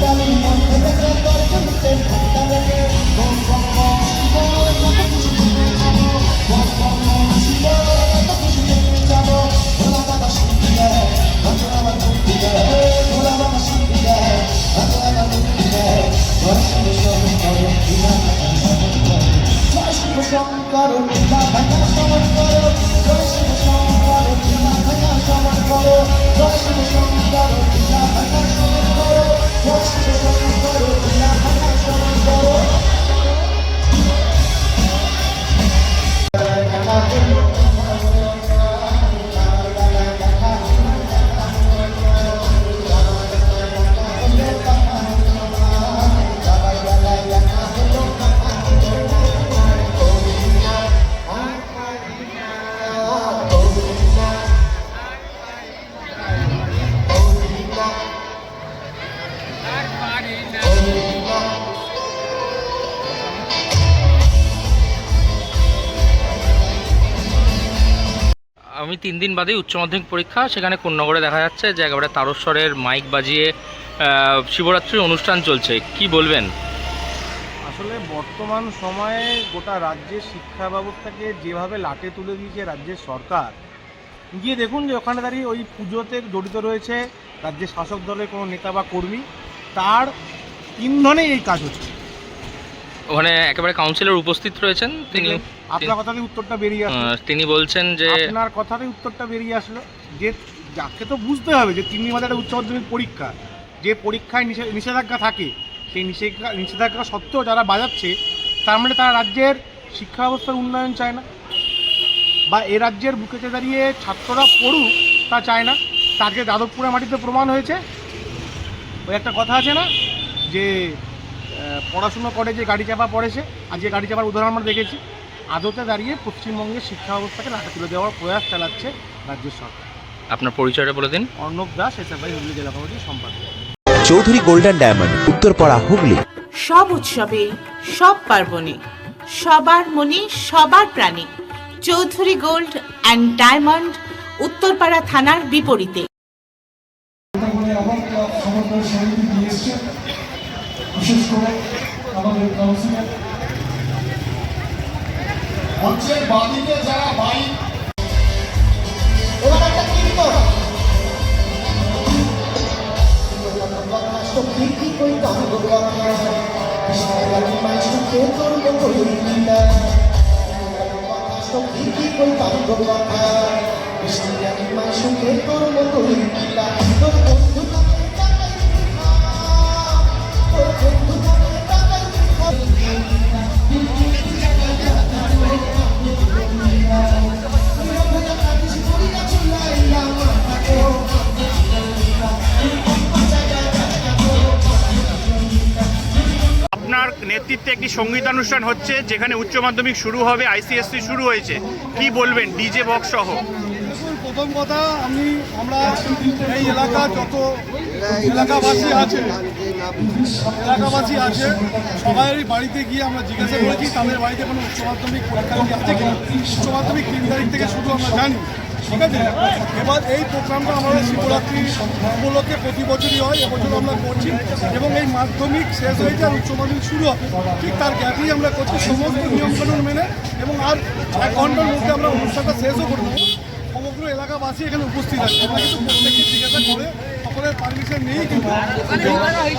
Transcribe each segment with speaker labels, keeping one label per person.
Speaker 1: Thank you.
Speaker 2: আমি তিন দিন বাদেই উচ্চ মাধ্যমিক পরীক্ষা, সেখানে কোন্নগরে দেখা যাচ্ছে যে একেবারে তারস্বরের মাইক বাজিয়ে শিবরাত্রির অনুষ্ঠান চলছে। কি বলবেন?
Speaker 3: আসলে বর্তমান সময়ে গোটা রাজ্যের শিক্ষা ব্যবস্থাকে যেভাবে লাটে তুলে দিয়েছে রাজ্যের সরকার, গিয়ে দেখুন যে ওখানে দাঁড়িয়ে ওই পুজোতে জড়িত রয়েছে রাজ্যের শাসক দলের কোনো নেতা বা কর্মী, তার ইন্ধনে এই কাজ হচ্ছে।
Speaker 2: ওখানে একেবারে কাউন্সিলর উপস্থিত রয়েছেন তিনি
Speaker 3: আপনার কথাতে উত্তরটা বেরিয়ে আসলো।
Speaker 2: তিনি বলছেন যে
Speaker 3: আপনার কথাতে উত্তরটা বেরিয়ে আসলো যে যাকে তো বুঝতে হবে যে তিন মাসের একটা উচ্চ মাধ্যমিক পরীক্ষা। যে পরীক্ষায় নিষে- নিষেধাজ্ঞা থাকে সেই নিষেধাজ্ঞা নিষেধাজ্ঞা সত্ত্বেও যারা বাজাচ্ছে তার মানে তারা রাজ্যের শিক্ষা ব্যবস্থার উন্নয়ন চায় না। বা এ রাজ্যের বুকেতে দাঁড়িয়ে ছাত্ররা পড়ুক তা চায় না। তাকে যাদবপুরের মাটিতে প্রমাণ হয়েছে ওই একটা কথা আছে না যে পড়াশুনো করে যে গাড়ি চাপা পড়েছে আজকে গাড়ি চাপার উদাহরণ আমরা দেখেছি আদতে দাঁড়িয়ে পশ্চিমবঙ্গের শিক্ষা ব্যবস্থাকে লাঠা তুলে দেওয়ার প্রয়াস চালাচ্ছে রাজ্য সরকার।
Speaker 2: আপনার পরিচয়টা বলে দিন।
Speaker 3: অর্ণব দাস এসএফআই হুগলি জেলা কমিটির সম্পাদক।
Speaker 4: Chowdhury golden diamond Uttarpara Hooghly.
Speaker 5: সব উৎসবে সব পার্বণে সবার মনে সবার প্রাণে। Chowdhury gold and diamond Uttarpara থানার বিপরীতে
Speaker 1: বলে আমার সমন্বয় সমিতি দিয়ে এসছে বিশেষ করে আমাদের কাউন্সিলর মঞ্চের বাদিকে যারা বাইক এবার একটা কীর্তন কি কি কই গান গোলাম কৃষ্ণের লাগি মাইসু কে তোর মতো লীলা কি কি কই গান গোলাম কৃষ্ণের লাগি কে তোর মতো লীলা তোর বন্ধু
Speaker 6: নেতৃত্বে একটি সঙ্গীতানুষ্ঠান হচ্ছে, যেখানে উচ্চ মাধ্যমিক শুরু হবে, আইসিএসসি শুরু হয়েছে। কি বলবেন, ডিজে বক্স সহ?
Speaker 7: প্রথম কথা, আমি, আমরা এই এলাকা যত এলাকাবাসী আছে এলাকাবাসী আছে সবাই বাড়িতে গিয়ে আমরা জিজ্ঞাসা করেছি, তাদের বাড়িতে কোনো উচ্চ মাধ্যমিক পরীক্ষা আছে কিনা। উচ্চ মাধ্যমিক তিন তারিখ থেকে শুধু আমরা জানি ঠিক আছে? এবার এই প্রোগ্রামটা আমাদের শিবরাত্রি উপলক্ষে প্রতি বছরই হয় এবছর আমরা করছি এবং এই মাধ্যমিক শেষ হয়েছে আর উচ্চ মাধ্যমিক শুরু হবে। ঠিক তার গ্যাপেই আমরা করছি সমস্ত নিয়মকানুন মেনে এবং আর এক ঘণ্টার মধ্যে আমরা অনুষ্ঠানটা শেষও করে দেবো সমগ্র এলাকাবাসী এখানে উপস্থিত আছে। আমরা কিন্তু প্রত্যেককে জিজ্ঞাসা করে সকলের পারমিশন নেই কিন্তু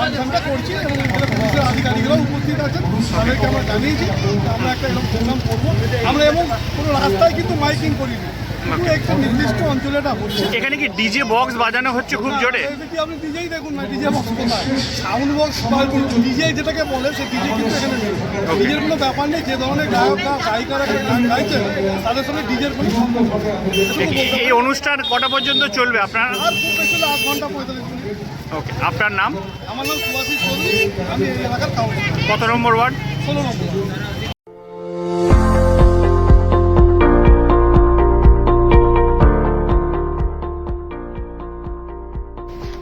Speaker 7: অনুষ্ঠানটা করছি এবং এখানে পুলিশের আধিকারিকরাও উপস্থিত আছেন। তাদেরকে আমরা জানিয়েছি আমরা একটা এরকম প্রোগ্রাম করব। আমরা এবং কোনো রাস্তায় কিন্তু মাইকিং করিনি। একটা নির্দিষ্ট অঞ্চলে এটা হচ্ছে
Speaker 6: এখানে কি ডিজে বক্স বাজানো হচ্ছে খুব জোরে?
Speaker 7: আপনি ডিজেই দেখুন না ডিজে বক্স কোথায়? সাউন্ড বক্স ডিজে যেটাকে বলে সে ডিজে কিন্তু এখানে নেই। ডিজের কোনো ব্যাপার নেই যে ধরনের গায়ক বা গায়িকারা গান গাইছে তাদের সঙ্গে ডিজের কোনো সম্পর্ক নেই। এটুকু বলতে পারি।
Speaker 6: এই অনুষ্ঠান কটা পর্যন্ত চলবে? আপনার
Speaker 7: আর খুব বেশি আধ ঘণ্টা পঁয়তাল্লিশ মিনিট।
Speaker 6: ওকে আপনার নাম?
Speaker 7: আমার নাম সুভাষিস চৌধুরী আমি এই এলাকার
Speaker 6: কত নম্বর ওয়ার্ড?
Speaker 7: ষোলো নম্বর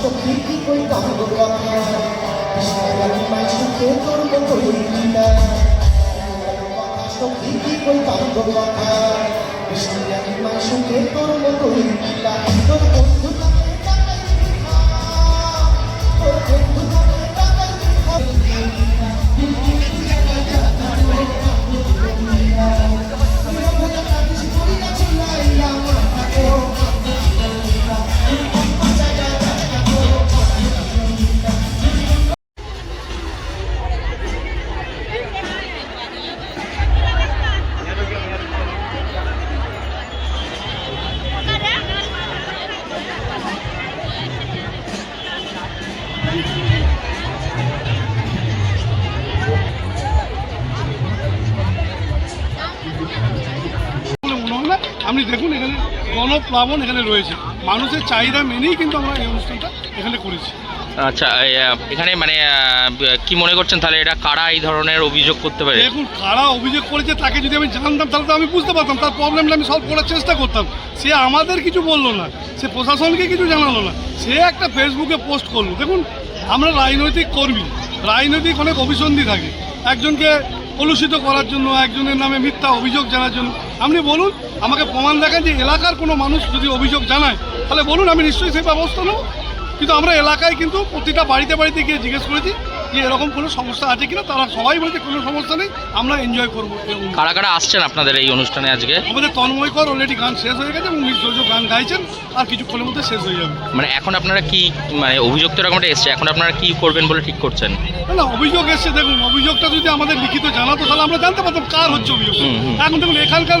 Speaker 1: সত্যি কি কইতাম গো কথা কৃষ্ণাগারি মাই সুখে তোর মতো হইলা সত্যি কি কইতাম গো কথা কৃষ্ণাগারি মাই সুখে তোর হইলা তোর বন্ধু
Speaker 7: আপনি দেখুন এখানে গণপ্লাবন এখানে রয়েছে। মানুষের চাহিদা মেনেই কিন্তু আমরা এই অনুষ্ঠানটা এখানে করেছি।
Speaker 2: আচ্ছা এখানে মানে কি মনে করছেন তাহলে এটা কারা এই ধরনের অভিযোগ করতে পারে?
Speaker 7: দেখুন কারা অভিযোগ করেছে তাকে যদি আমি জানতাম তাহলে তো আমি বুঝতে পারতাম তার প্রবলেমটা আমি সলভ করার চেষ্টা করতাম। সে আমাদের কিছু বলল না সে প্রশাসনকে কিছু জানালো না সে একটা ফেসবুকে পোস্ট করল। দেখুন আমরা রাজনৈতিক কর্মী রাজনৈতিক অনেক অভিসন্ধি থাকে। একজনকে কলুষিত করার জন্য একজনের নামে মিথ্যা অভিযোগ জানার জন্য আপনি বলুন, আমাকে প্রমাণ দেখেন যে এলাকার কোনো মানুষ যদি অভিযোগ জানায়, তাহলে বলুন আমি নিশ্চয়ই সেই ব্যবস্থা নেব। কিন্তু আমরা এলাকায় কিন্তু প্রতিটা বাড়িতে বাড়িতে গিয়ে জিজ্ঞেস করেছি যে এরকম কোনো সমস্যা আছে কিনা তারা সবাই বলেছে কোনো সমস্যা নেই আমরা এনজয় করব।
Speaker 2: কারা কারা আসছেন আপনাদের এই অনুষ্ঠানে আজকে
Speaker 7: আমাদের তন্ময় কর অলরেডি গান শেষ হয়ে গেছে এবং জোজো গান গাইছেন আর কিছুক্ষণের মধ্যে শেষ হয়ে যাবে
Speaker 2: মানে এখন আপনারা কি মানে অভিযোগ তো এরকম একটা এসছে এখন আপনারা কি করবেন বলে ঠিক করছেন
Speaker 7: না, অভিযোগ এসছে দেখুন অভিযোগটা যদি আমাদের লিখিত জানাতো তাহলে আমরা জানতে পারতাম কার হচ্ছে অভিযোগ। এখন দেখুন এখানকার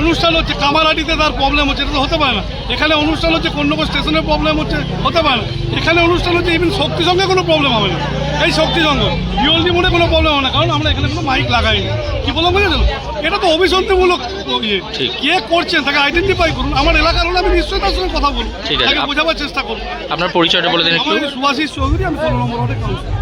Speaker 7: অনুষ্ঠান হচ্ছে কামারহাটিতে তার প্রবলেম হচ্ছে এটা তো হতে পারে না। এখানে অনুষ্ঠান হচ্ছে কন্যকর স্টেশনের প্রবলেম হচ্ছে হতে পারে না। এখানে অনুষ্ঠান হচ্ছে ইভেন শক্তি সঙ্গে কোনো প্রবলেম হবে না। এই শক্তি সঙ্গ। বিওলডি মোড়ে কোনো প্রবলেম হবে না কারণ আমরা এখানে কোনো মাইক লাগাইনি কি বললাম বুঝেছেন এটা তো অভিসন্ধিমূলক ইয়ে। কে করছেন তাকে আইডেন্টিফাই করুন। আমার এলাকার হলে আমি নিশ্চয়ই তার সঙ্গে কথা বলব।
Speaker 2: ঠিক
Speaker 7: তাকে বোঝাবার চেষ্টা করুন
Speaker 2: আপনার পরিচয়টা বলে দিন একটু।
Speaker 7: সুভাষিস চৌধুরী আমি ষোলো নম্বর ওয়ার্ডে কাউন্সিলর